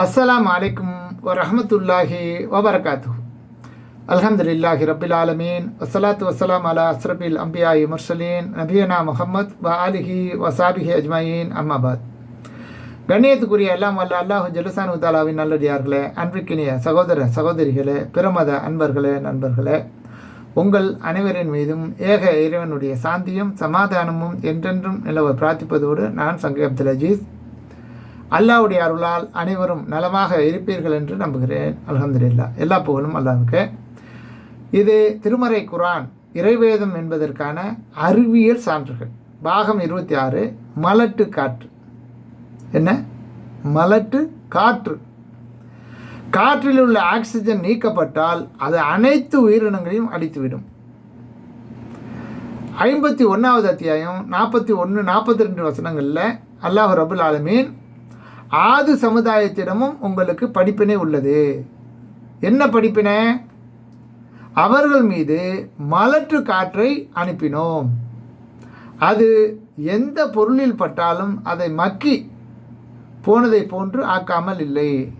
அஸ்ஸலாம் அலைக்கும் வரஹமத்துல்லாஹி வபரகாத்து அல்ஹம்துலில்லாஹி ரபில் ஆலமீன். வசலாத்து வசலாம் அலா அஸ்ரபில் அம்பியாயி முர்சலீன். நபியனா முஹம்மத் வ ஆலிஹி வசாபிஹி அஜ்மாயின். அம்மாபாத் கண்ணியத்துக்குரிய எல்லாம் வல்ல அல்லாஹு ஜலுசானு தாலாவின் நல்லடியார்களே அன்பிற்கினிய சகோதர சகோதரிகளே பிரமத அன்பர்களே நண்பர்களே உங்கள் அனைவரின் மீதும் ஏக இறைவனுடைய சாந்தியும் சமாதானமும் என்றென்றும் நிலவ பிரார்த்திப்பதோடு நான் சங்கி அப்துல் அஜீஸ். அல்லாவுடைய அருளால் அனைவரும் நலமாக இருப்பீர்கள் என்று நம்புகிறேன். அலமதுல்லா எல்லா புகழும் அல்லாவுக்கு. இது திருமறை குரான் இறைவேதம் என்பதற்கான அறிவியல் சான்றுகள். பாகம் இருபத்தி ஆறு மலட்டு காற்று. என்ன? மலட்டு காற்று. காற்றில் உள்ள ஆக்சிஜன் நீக்கப்பட்டால் அது அனைத்து உயிரினங்களையும் அடித்துவிடும் ஐம்பத்தி ஒன்றாவது அத்தியாயம் நாற்பத்தி ஒன்று நாற்பத்தி ரெண்டு வசனங்களில் அல்லாஹ் ரபுல் ஆலமீன் ஆது சமுதாயத்திடமும் உங்களுக்கு படிப்பினை உள்ளது. என்ன படிப்பினை? அவர்கள் மீது மலற்று காற்றை அனுப்பினோம். அது எந்த பொருளில் பட்டாலும் அதை மக்கி போனதை போன்று ஆக்காமல் இல்லை.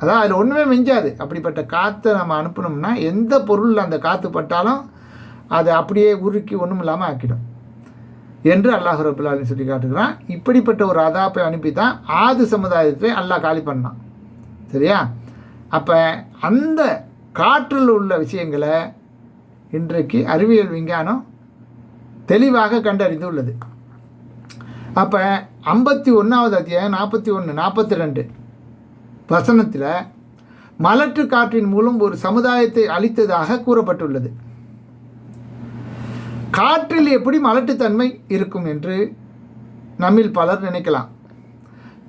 அதான் அதில் ஒன்றுமே மிஞ்சாது. அப்படிப்பட்ட காற்றை நம்ம அனுப்பினோம்னா எந்த பொருளில் அந்த காற்று பட்டாலும் அதை அப்படியே உருக்கி ஒன்றும் இல்லாமல் ஆக்கிடும். என்று அல்லாஹ் ரபுல்லாலின் சொல்லி காட்டுகிறான். இப்படிப்பட்ட ஒரு அதாப்பை அனுப்பி தான் ஆது சமுதாயத்தை அல்லாஹ் காலி பண்ணான். சரியா? அப்போ அந்த காற்றில் உள்ள விஷயங்களை இன்றைக்கு அறிவியல் விஞ்ஞானம் தெளிவாக கண்டறிந்து உள்ளது அப்போ ஐம்பத்தி ஒன்றாவது அத்தியாயம் நாற்பத்தி ஒன்று நாற்பத்தி ரெண்டு வசனத்தில் மலற்று காற்றின் மூலம் ஒரு சமுதாயத்தை அழித்ததாக கூறப்பட்டுள்ளது. காற்றில் எப்படி மலட்டுத்தன்மை இருக்கும் என்று நம்மில் பலர் நினைக்கலாம்.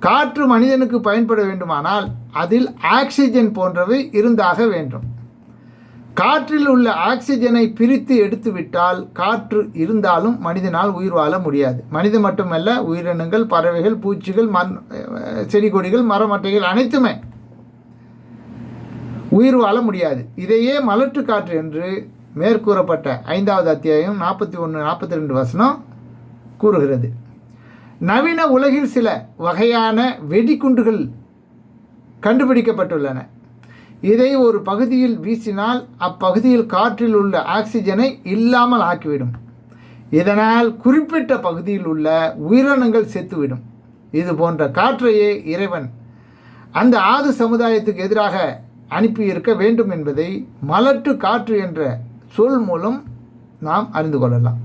காற்று மனிதனுக்கு பயன்பட வேண்டுமானால் அதில் ஆக்சிஜன் போன்றவை இருந்தாக வேண்டும். காற்றில் உள்ள ஆக்சிஜனை பிரித்து எடுத்துவிட்டால் காற்று இருந்தாலும் மனிதனால் உயிர் வாழ முடியாது. மனிதன் மட்டுமல்ல உயிரினங்கள் பறவைகள் பூச்சிகள் மண் செடி கொடிகள் மரமட்டைகள் அனைத்துமே உயிர் வாழ முடியாது. இதையே மலட்டு காற்று என்று மேற்கூறப்பட்ட ஐந்தாவது அத்தியாயம் நாற்பத்தி ஒன்று நாற்பத்தி ரெண்டு வசனம் கூறுகிறது. நவீன உலகில் சில வகையான வெடிகுண்டுகள் கண்டுபிடிக்கப்பட்டுள்ளன. இதை ஒரு பகுதியில் வீசினால் அப்பகுதியில் காற்றில் உள்ள ஆக்சிஜனை இல்லாமல் ஆக்கிவிடும். இதனால் குறிப்பிட்ட பகுதியில் உள்ள உயிரினங்கள் செத்துவிடும். இது போன்ற காற்றையே இறைவன் அந்த ஆது சமுதாயத்துக்கு எதிராக அனுப்பியிருக்க வேண்டும் என்பதை மலட்டு காற்று என்ற சொல் மூலம் நாம் அறிந்து கொள்ளலாம்.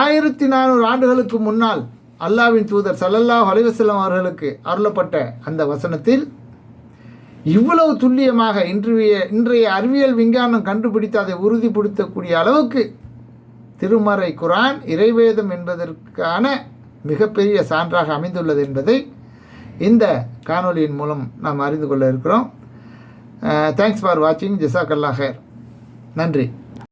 ஆயிரத்தி நானூறு ஆண்டுகளுக்கு முன்னால் அல்லாவின் தூதர் சல்லல்லாஹ் அலைவசல்லம் அவர்களுக்கு அருளப்பட்ட அந்த வசனத்தில் இவ்வளவு துல்லியமாக இன்றைய இன்றைய அறிவியல் விஞ்ஞானம் கண்டுபிடித்து அதை உறுதிப்படுத்தக்கூடிய அளவுக்கு திருமறை குரான் இறைவேதம் என்பதற்கான மிகப்பெரிய சான்றாக அமைந்துள்ளது என்பதை இந்த காணொலியின் மூலம் நாம் அறிந்து கொள்ள இருக்கிறோம். தேங்க்ஸ் ஃபார் வாட்சிங் ஜிசாக்கல்லா ஹேர் நன்றி